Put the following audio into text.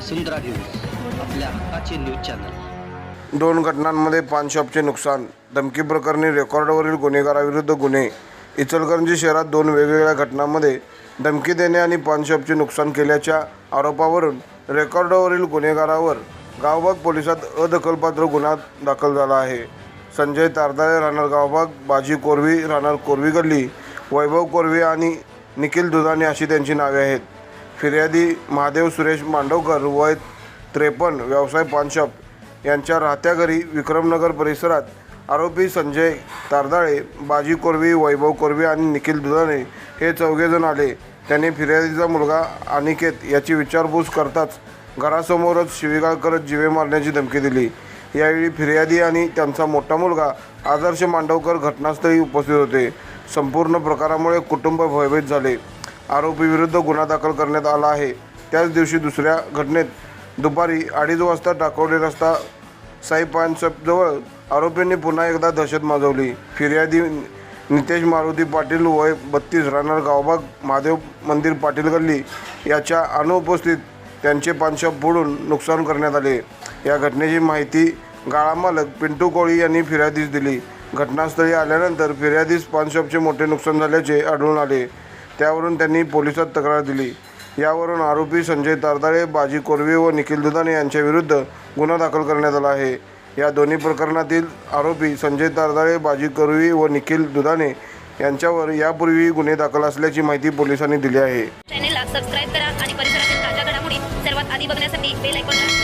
वसुंधरा news आपल्या हक्काचे news channel. दोन घटनांमध्ये पान शॉपचे नुकसान धमकी प्रकरणी रेकॉर्डवरील गुन्हेगाराविरुद्ध गुन्हे. इचलकरंजी शहरात दोन वेगवेगळ्या घटनांमध्ये धमकी देणे आणि पान शॉपचे नुकसान केल्याच्या आरोपावरून रेकॉर्डवरील गुन्हेगारावर गावबाग पोलिसात अदखलपात्र गुन्हा दाखल झाला आहे. संजय तारदाळे राहणार गावबाग बाजी कोरवी राहणार कोरवी गल्ली वैभव कोरवी आणि निखिल दुधाणे अशी त्यांची नावे आहेत. फिर्यादी महादेव सुरेश मांडवकर वय त्रेपन्न व्यवसाय पानशॉप यांच्या राहत्या घरी विक्रमनगर परिसरात आरोपी संजय तारदाळे बाजी कोरवी वैभव कोरवी आणि निखिल दुधाणे हे चौघेजण आले. त्यांनी फिर्यादीचा मुलगा अनिकेत याची विचारपूस करताच घरासमोरच शिवीगाळ करत जिवे मारण्याची धमकी दिली. यावेळी फिर्यादी आणि त्यांचा मोठा मुलगा आदर्श मांडवकर घटनास्थळी उपस्थित होते. संपूर्ण प्रकारामुळे कुटुंब भयभीत झाले. आरोपीविरुद्ध गुन्हा दाखल करण्यात आला आहे. त्याच दिवशी दुसऱ्या घटनेत दुपारी अडीच वाजता टाकवडे रस्ता साई पान आरोपींनी पुन्हा एकदा दहशत माजवली. फिर्यादी नितेश मारुती पाटील वय बत्तीस राहणार गावबाग महादेव मंदिर पाटील गल्ली याच्या अनुपस्थित त्यांचे पानशॉप फोडून नुकसान करण्यात आले. या घटनेची माहिती गाळा मालक पिंटू कोळी यांनी फिर्यादीस दिली. घटनास्थळी आल्यानंतर फिर्यादीस पानशॉपचे मोठे नुकसान झाल्याचे आढळून आले. त्यावरून त्यांनी पोलिसात तक्रार दिली. यावरून आरोपी संजय तारदाळे बाजी कोरवे व निखिल दुधाणे यांच्याविरुद्ध गुन्हा दाखल करण्यात आला आहे. या दोन्ही प्रकरणातील आरोपी संजय तारदाळे बाजी कोरवी व निखिल दुधाने यांच्यावर यापूर्वी गुन्हे दाखल असल्याची माहिती पोलिसांनी दिली आहे. चॅनेलला सबस्क्राईब करा आणि परिसरातील ताज्या घडामोडी सर्वात आधी बघण्यासाठी बेल आयकॉन